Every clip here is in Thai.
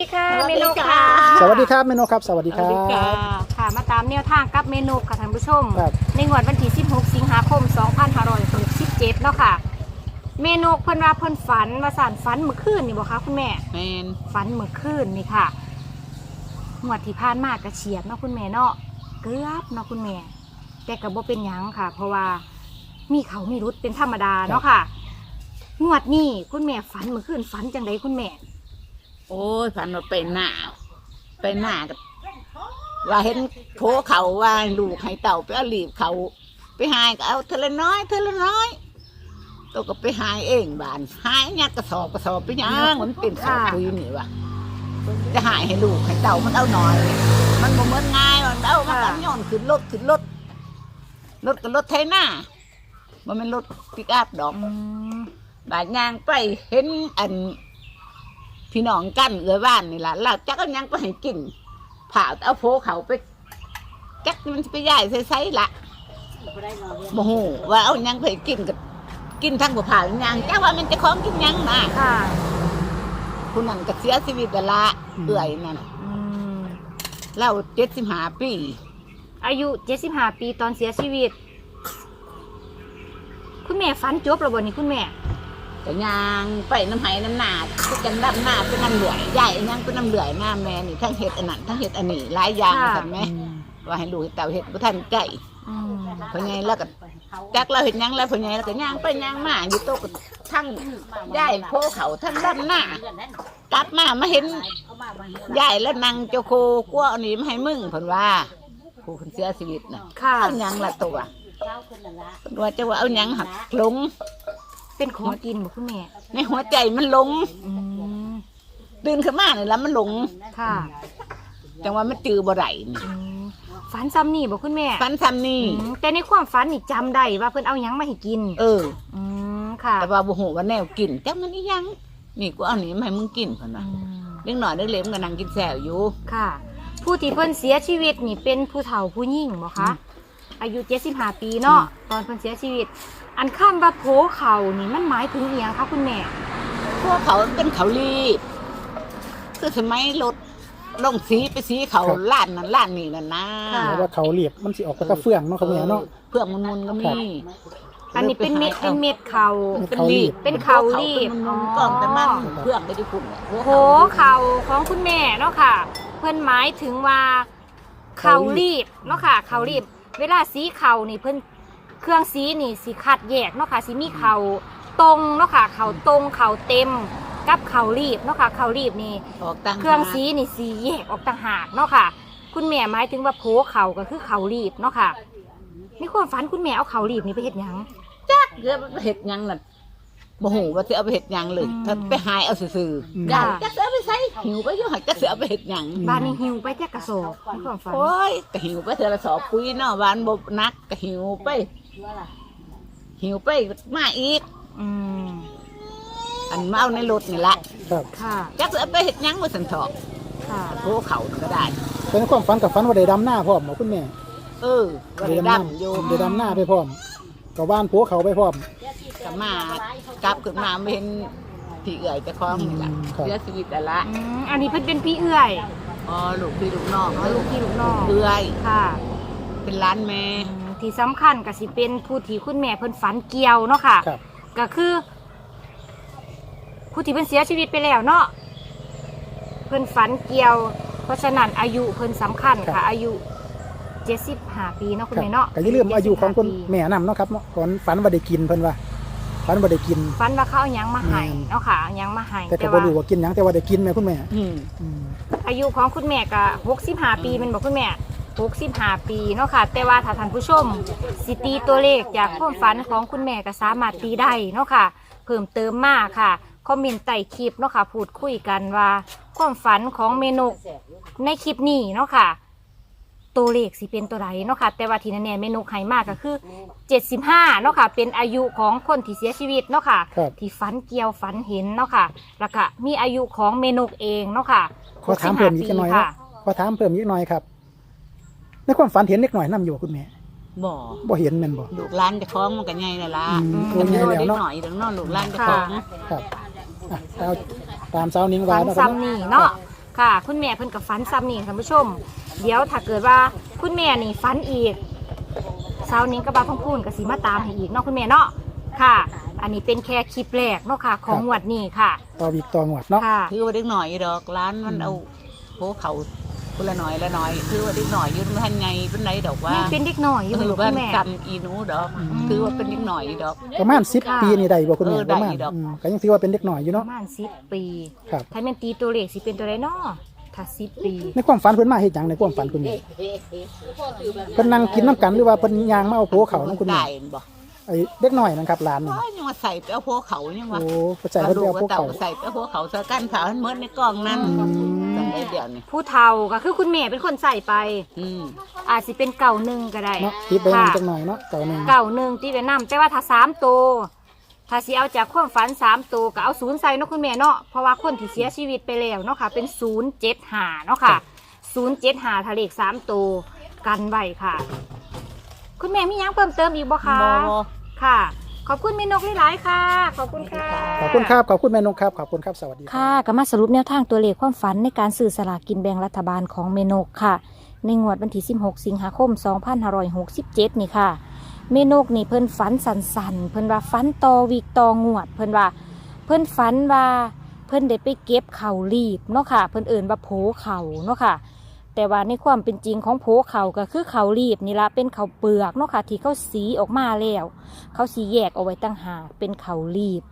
สวัสดีค่ะสวัสเมดีนูค่ะค่ะสวัสดีครับเมนูครับ สวัสดีครับค่ะมาตามแนวทางกับเมนูค่ะท่านผู้ชมครับในงวดวันที่ 16 สิงหาคม 2567เนาะค่ะ เมนูเพิ่นว่าเพิ่นฝันว่าสารฝันเมื่อคืนนี่บ่คะคุณแม่แมนฝันเมื่อคืนนี่ค่ะงวดที่ผ่านมากระเฉียดเนาะคุณแม่เนาะเกือบเนาะคุณแม่ แต่ก็บ่เป็นหยังค่ะ เพราะว่ามีเขามีรุดเป็นธรรมดาเนาะค่ะงวดนี้คุณแม่ฝันเมื่อคืนฝันจังไดคุณแม่ โอ้ยฝันว่าไปหน้าไปหน้ากับว่าเห็นโผเขาว่าลูกให้เต่าไปเอาหลีบเขาไปหายก็เอาเทละน้อยเทละน้อยตัวก็ไปหายเองบานหายยักกระสอบกระสอบไปย่างมันเป็นสอบปุยนี่วะจะหายให้ลูกให้เต่ามันเอาหน่อย มันบ่เหมือนง่ายมันเอามันกันย้อนขึ้นรถขึ้นรถรถกับรถไทยหน้ามันเป็นรถปิกอัพดอกอืมบาดยางไปเห็นอัน พี่น้องกันเอือบ้านนี่ล่ะเราจักเอาหยังไปให้กินผ่าเอาโพเขาไปจักมันจะไปย่ายใส่ๆละโมโหว่าเอาหยังไปให้กินกับกินทั้งผัผ่าหยังจักว่ามันจะของกินหยังนะค่ะคุณนั่นก็เสียชีวิตแล้วละอืมเอื่อยนั่นอืมเราเจ็ดสิบห้าปี อายุ75ปีตอนเสียชีวิต คุณแม่ฝันจบแล้วบ่นี่คุณแม่ ก็ยางไปน้ำไหน้ำหนาก็จังดำหน้าเป็นน้ำเหลือยใหญ่ยังเป็นน้ำเหลือยหน้าแม่นี่ทั้งเห็ดอันนั้นทั้งเห็ดอันนี้หลายอย่างค่ะสันไหมว่าให้ลูกให้เต่าเห็ดบ่ทันใจอืมเพราะไงแล้วก็จักเราเห็นยังแล้วเพราะไงแล้วก็ย่างไปย่างมาอยู่โต๊ะก็ทั้งยายโพเขาทั้งด้านหน้ากลับมามาเห็นยายแล้วนางเจ้าโคกลัวเอาหนีมาให้มึงเพิ่นว่าผู้คนเสียชีวิตน่ะค่ะ เอาหยังละตัวเพิ่นว่าจะว่าเอาหยังหักหลง เป็นของกินบ่คุณแม่ ในหัวใจมันหลงอืมตื่นขึ้นมานี่แล้วมันหลง ค่ะจังว่ามันจือบ่ได้นี่อืมฝันซ้ำนี่บ่คุณแม่ฟันซ้ำนี่ อืมแต่ในความฝันนี่จำได้ว่าเพิ่นเอาหยังมาให้กิน เออ อืมค่ะแต่ว่าบ่ฮู้ว่าแนวกินจักมันอีหยัง นี่กูเอาหนี่มาให้มึงกินเพิ่นอืว่ามเล็กหน่อยเล็กเล็กมันก็นั่งกินแซวอยู่ ค่ะ ผู้ที่เพิ่นเสียชีวิตนี่เป็นผู้เฒ่าผู้หญิงบ่คะ อืมอายุ75ปีเนาะตอนเพิ่นเสียชีวิต อันคำว่าโผเข่านี่มันหมายถึงอีหยังคะคุณแม่พวกเขาเป็นเขาลีดคือสมัยรถลงสีไปสีเขาครับ ล้านนั้นล้านนี่นั่นนะค่ะแล้วว่าเขาเรียบมันสิออกไปกระเฟื่องเนาะครับแม่เนาะ เพื่องมันมุนๆก็ครัมีบอันนี้เป็นเม็ดเป็นเม็ดเข่าเป็นลีดเป็นเขาลีดเป็นมุนๆก่อนแต่มันอ๋อเพื่องไปที่คุณโผเข่าของคุณแม่เนาะค่ะ เพิ่นหมายถึงว่าเข่ารีบเนาะค่ะ เข่ารีบ เวลาสีเข่านี่เพิ่นเครื่องสีนี่สีคัดแยกเนาะค่ะสีมีเข่าตรงเนาะค่ะเข่าตรงเข่าเต็มกับเข่ารีบเนาะค่ะเข่ารีบนี่ออกตังเครื่องสีนี่สีแยกออกต่างหากเนาะค่ะ คุณแม่หมายถึงว่าโผเข่าก็คือเข่ารีบเนาะค่ะในความฝันคุณแม่เอาเข่ารีบนี่ไปเฮ็ดหยังเกือบเห็ดหยังน่ะ บ่ฮู้ว่าสิเอาไปเห็ดหยังเลยอืม ถ้าไปหายเอาซื่ออืมๆได้จักสิเอาไปใส่หิวไปอยู่หักจักสิเอาไปเห็ดหยังอืมบ้านนี้หิวไปแค่กระสอบในความฝันโอ้ยก็หิวไปเทื่อละสอบปุ๋ยเนาะบ้านบ่นักก็หิวไป หิวไปมาอีก อืมอันมาเอาในรถนี่ละครับค่ะจักสิเอาไปเห็ดหยังบ่สันทอกค่ะโผเขาก็ได้ เป็นความฝันกับฝันว่าได้ดำหน้าพร้อมบ่คุณแม่เออก็ได้ได้ดำหน้าดำอยู่ได้ดำหน้าไปพร้อมกับบ้านผัวเขาไปพร้อม กับมากลับขึ้นมาเป็นพี่เอื่อยเจะคล้าของนี่ละอืมครับ เสียชีวิตแล้วละอืมอันนี้เพิ่นเป็นพี่เอื้อยอ๋อลูกพี่ลูกน้องอ๋อลูกพี่ลูกน้องเอื่อยค่ะเป็นร้านแม่อืมที่สำคัญก็สิเป็นผู้ที่คุณแม่เพิ่นฝันเกี่ยวเนาะค่ะ ครับ ก็คือ ผู้ที่เพิ่นเสียชีวิตไปแล้วเนาะเพิ่นฝันเกี่ยว เพราะฉะนั้นอายุเพิ่นสำคัญค่ะอายุ75ปีเนาะคุณครับแม่เนาะก็อย่าลืมอายุของคุณ75แม่นำเนาะครับเนาะฝันฝันว่าได้กินเพิ่นว่า ฝันว่าได้กิน ฝันว่าเขาเอาหยังมาให้อืม เนาะค่ะเอาหยังมาให้แต่ก็แต่บ่ว่ารู้ว่ากินหยังแต่ว่าได้กินแม่คุณแม่อืม อืม อายุของคุณแม่ก็65 ปีแมันบอกคุณแม่ 65 ปีเนาะค่ะ แต่ว่าถ้าท่านผู้ชม สิตีตัวเลขจากความฝันของคุณแม่ก็สามารถตีได้เนาะค่ะ เพิ่มเติมมากค่ะคอมเมนต์ใต้คลิปเนาะค่ะพูดคุยกันว่า ความฝันของเมนูในคลิปนี้เนาะค่ะ ตัวเลขสิเป็นตัวใดเนาะค่ะแต่ว่าที่แน่ๆเมนูไฮมากก็คือ 75เนาะค่ะ เป็นอายุของคนที่เสียชีวิตเนาะค่ะ ครับ ที่ฝันเกี่ยวฝันเห็นเนาะค่ะ แล้วก็มีอายุของเมนูเองเนาะค่ะขอถามเพิ่มอีกจักหน่อย65เนาะขอถามเพิ่มอีกหน่อยครับในความฝันเห็นเล็กหน่อยนํอยู่บ่คุณแม่บ่บ่เห็นแม่นบ่ลูกร้านเจะคล้าของมันก็ใหญ่แล้วล่ะอืมตัวใหญ่แล้วเนาะ หน่อยถึงเนาะลูกร้านเจะคล้าของ ครับอะเอาตามสาวนิ้งวาฝันเนาะครับซ้ำนี่เนาะ ค่ะ คุณแม่เพิ่นกับฝันซ้ำนี่ท่านผู้ชม เดี๋ยวถ้าเกิดว่าคุณแม่นี่ฝันอีกเช้านี้ก็บ้าพ่องพูนกับสีมาตามให้อีกเนาะคุณแม่เนาะค่ะ อันนี้เป็นแค่คลิปแรกเนาะค่ะ ของงวดนี้ค่ะ ต่อวีกต่องวดเนาะ ค่ะ คือว่าเด็กหน่อยดอกร้านมันอืมเอาโพเขา คนละหน่อยละหน่อยคือว่าเด็กหน่อยอยืนทันไงเป็นไรดอกว่ายังเป็นเด็กน้อยอยู่เอเหรออบ้าคุนณแม่กันอีหนูดอกอืมคือว่าเป็นเด็กหน่อยดอก ประมาณสิบค่ะปีนี่ได้บ่คุณแม่เออปได้ระมาณดอกอืมก็ยังถือว่าเป็นเด็กหน่อยอยู่ปเนาะระมาณสิบปีครับถ้าแม่นตีตัวเลขสิเป็นตัวไรเนาะถ้าสิบปีในความฝันเพิ่นมาเฮ็ดหยังในความฝันคุณแม่เพิ่นนั่งกินน้ำกันหรือว่าเพิ่นย่างมาเอาโผเขาน้ำคุณแม่ได้บอกไอ้เด็กน้อยนะครับหลานนี่โอ้ยยังมาใส่ไปเอาโพเขายังโอ้ว่าเข้าใจเพิ่นไปเอาโผเต่าเขาใส่ไปเอาโพเขาใส่กันเผาให้เหมือนในกล่องนั้น อืมจำ ได้เดี๋ยวนี้ผู้เฒ่าก็คือคุณแม่เป็นคนใส่ไป อืม อาจสิเป็นเก่าหนึ่งก็ได้เนาะติดไปนั่นจังหน่อยเนาะเก่าหนึงเก่าหนึ่งที่เป็นน้ำแต่ว่าถ้าสามตัวถ้าสิเอาจากความฝันสามตัวก็เอาศูนย์ใส่เนาะคุณแม่เนาะเพราะว่าคนที่เสียชีวิตไปแล้วเนาะค่ะ เป็นศูนย์เจ็ดหาเนาะค่ะศูนย์เจ็ดหาทะเลขสามตัวกันไว้ค่ะ คุณแม่มีหยังเพิ่มเติมอีกบ่คะบอค่ะ ขอบคุณเมนกหลายๆค่ะ ขอบคุณค่ะ ขอบคุณครับ ขอบคุณแม่นงครับ ขอบคุณครับ สวัสดีครับ ค่ะก็มาสรุปแนวทางตัวเลขความฝันในการสื่อสลากกินแบ่งรัฐบาลของเมนกค่ะ ในงวดวันที่ 16 สิงหาคม 2567 นี่ค่ะ เมนกนี่เพิ่นฝันสันๆ เพิ่นว่าฝันต่อวีกต่องวด เพิ่นว่า เพิ่นฝันว่า เพิ่นได้ไปเก็บเข่ารีบเนาะค่ะ เพิ่นเอิ่นว่าโผเข่าเนาะค่ะ แต่ว่าในความเป็นจริงของโผเขาก็คือเขารีบนี่ละเป็นเขาเปลือกเนาะค่ะที่เขาสีออกมาแล้วเขาสีแยกเอาไว้ตั้งหากเป็นเขารีบ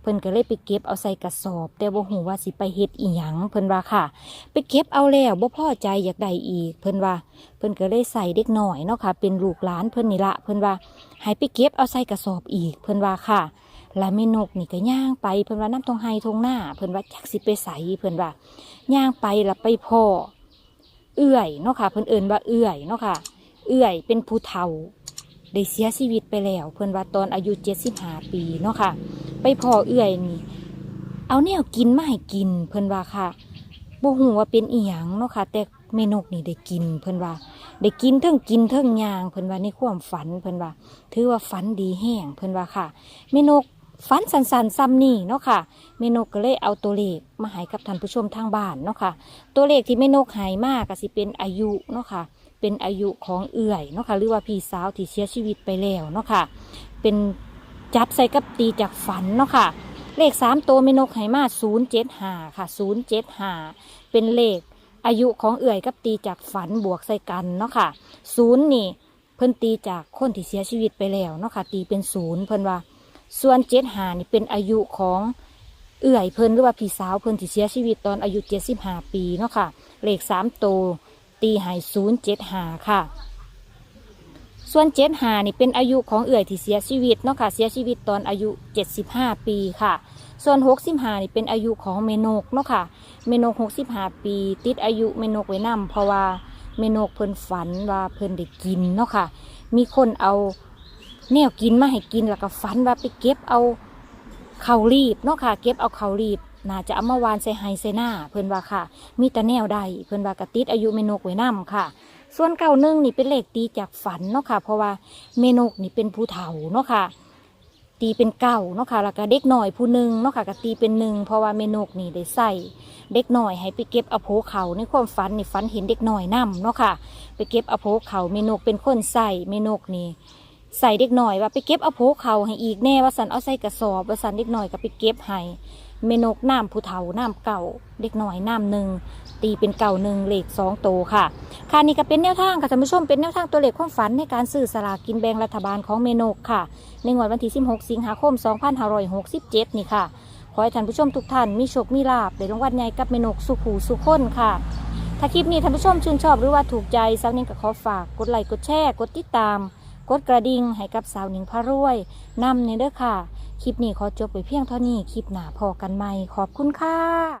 เพิ่นก็เลยไปเก็บเอาใส่กระสอบ แต่บ่ฮู้ว่าสิไปเฮ็ดอีหยังเพิ่นว่าค่ะ ไปเก็บเอาแล้วบ่พอใจอยากได้อีก เพิ่นว่า เพิ่นก็เลยใส่เด็กหน่อยเนาะค่ะ เป็นลูกหลานเพิ่นนี่ละเพิ่นว่าให้ไปเก็บเอาใส่กระสอบอีก เพิ่นว่าค่ะแล้วแม่นกนี่ก็ย่างไปเพิ่นว่าน้ำทงไฮทงหน้า เพิ่นว่าจักสิไปใส่เพิ่นว่าย่างไปแล้วไปพ่อ เอื้อยเนาะค่ะเพิ่นเอิ้นว่าเอื้อยเนาะค่ะ เอื้อยเป็นผู้เฒ่าได้เสียชีวิตไปแล้ว เพิ่นว่าตอนอายุ75ปีเนาะค่ะ ไปพ่อเอื้อยนี่ เอาแนวกินมาให้กิน เพิ่นว่าค่ะบ่ฮู้ว่าเป็นอีหยังเนาะค่ะ แต่เมนกนี่ได้กิน เพิ่นว่า ได้กินเทิงกินเทิงยาง เพิ่นว่าในความฝัน เพิ่นว่า ถือว่าฝันดีแห้งเพิ่นว่าค่ะเมนก ฝันสันสันๆซ้ำนี่เนาะค่ะเมนกก็เลยเอาตัวเลขมาให้กับท่านผู้ชมทางบ้านเนาะค่ะ ตัวเลขที่เมนกหายมากก็สิเป็นอายุเนาะค่ะ เป็นอายุของเอื่อยเนาะค่ะหรือว่าพี่สาวที่เสียชีวิตไปแล้วเนาะค่ะ เป็นจับใส่กับตีจากฝันเนาะค่ะ เลขสามตัวเมนกไหมาศูนย์เจ็ดห้าค่ะศูนย์เจ็ดห้าเป็นเลขอายุของเอื่อยกับตีจากฝันบวกใส่กันเนาะค่ะศูนย์นี่เพิ่นตีจากคนที่เสียชีวิตไปแล้วเนาะค่ะ ตีเป็นศูนย์เพิ่นว่า ส่วนเจ็ดหานี่เป็นอายุของเอื่อยเพิ่นหรือว่าพี่สาวเพิ่นที่เสียชีวิตตอนอายุเจ็ดสิบห้าปีเนาะค่ะเลขสามตัวตีหายศูนย์เจ็ดหาค่ะ ส่วนเจ็ดหานี่เป็นอายุของเอื่อยที่เสียชีวิตเนาะค่ะเสียชีวิตตอนอายุเจ็ดสิบห้าปีค่ะ ส่วนหกสิบห้านี่เป็นอายุของเมนกเนาะค่ะเมนกหกสิบห้าปี ติดอายุเมนกไว้นํเพราะว่าเมนกเพิ่นฝันว่าเพิ่นได้กินเนาะค่ะ มีคนเอา แนวกินมาให้กินแล้วก็ฝันว่าไปเก็บเอาเขารีบเนาะค่ะ เก็บเอาเขารีบน่าจะเอามาวานใส่ไฮใส่หน้า เพิ่อนว่าค่ะ มีแต่แนวใดเพิ่อนว่ากระติดอายุเมนกไว้นํค่ะ ส่วนเก่าหนึ่งนี่เป็นเลขตีจากฝันเนาะค่ะ เพราะว่าเมนกนี่เป็นผู้เฒ่าเนาะค่ะ ตีเป็นเก้าเนาะค่ะแล้วก็เด็กหน่อยผู้หนึ่งเนาะค่ะก็ตีเป็นหนึ่งเพราะว่าเมนกนี่ได้ใส่เด็กหน่อยให้ไปเก็บเอาโผเขาในความฝันนี่ฝันเห็นเด็กหน่อยนํเนาะค่ะ ไปเก็บเอาโผเขาเมนกเป็นคนใส่เมนกนี่ ใส่เด็กหน่อยว่าไปเก็บเอาโผเขาให้อีกแน่ว่าสันเอาใส่กระสอบว่าสันเด็กหน่อยก็ไปเก็บให้เมนกน้ำผู้เฒ่าน้ำเก่า เด็กหน่อยน้ำหนึ่งตีเป็นเก่าหนึ่งเหลขสองโตค่ะค่ะนี่ก็เป็นแนวทางค่ะท่านผู้ชมเป็นแนวทางตัวเลขความฝันในการซื้อสลากกินแบ่งรัฐบาลของเมนกค่ะ ในงวดวันที่ 16 สิงหาคม 2567 นี่ค่ะขอให้ท่านผู้ชมทุกท่านมีโชคมีลาบในรางวัลใหญ่กับเมนกสุขูสุขคนค่ะ ถ้าคลิปนี้ท่านผู้ชมชื่นชอบหรือว่าถูกใจสาวนิ่งก็ขอฝากกดไลค์กดแชร์กดติดตาม กดกระดิ่งให้กับสาวหนิ่งพะรวยนำเนี่ยเด้อค่ะ คลิปนี้ขอจบไปเพียงเท่านี้ คลิปหน้าพอกันใหม่ ขอบคุณค่ะ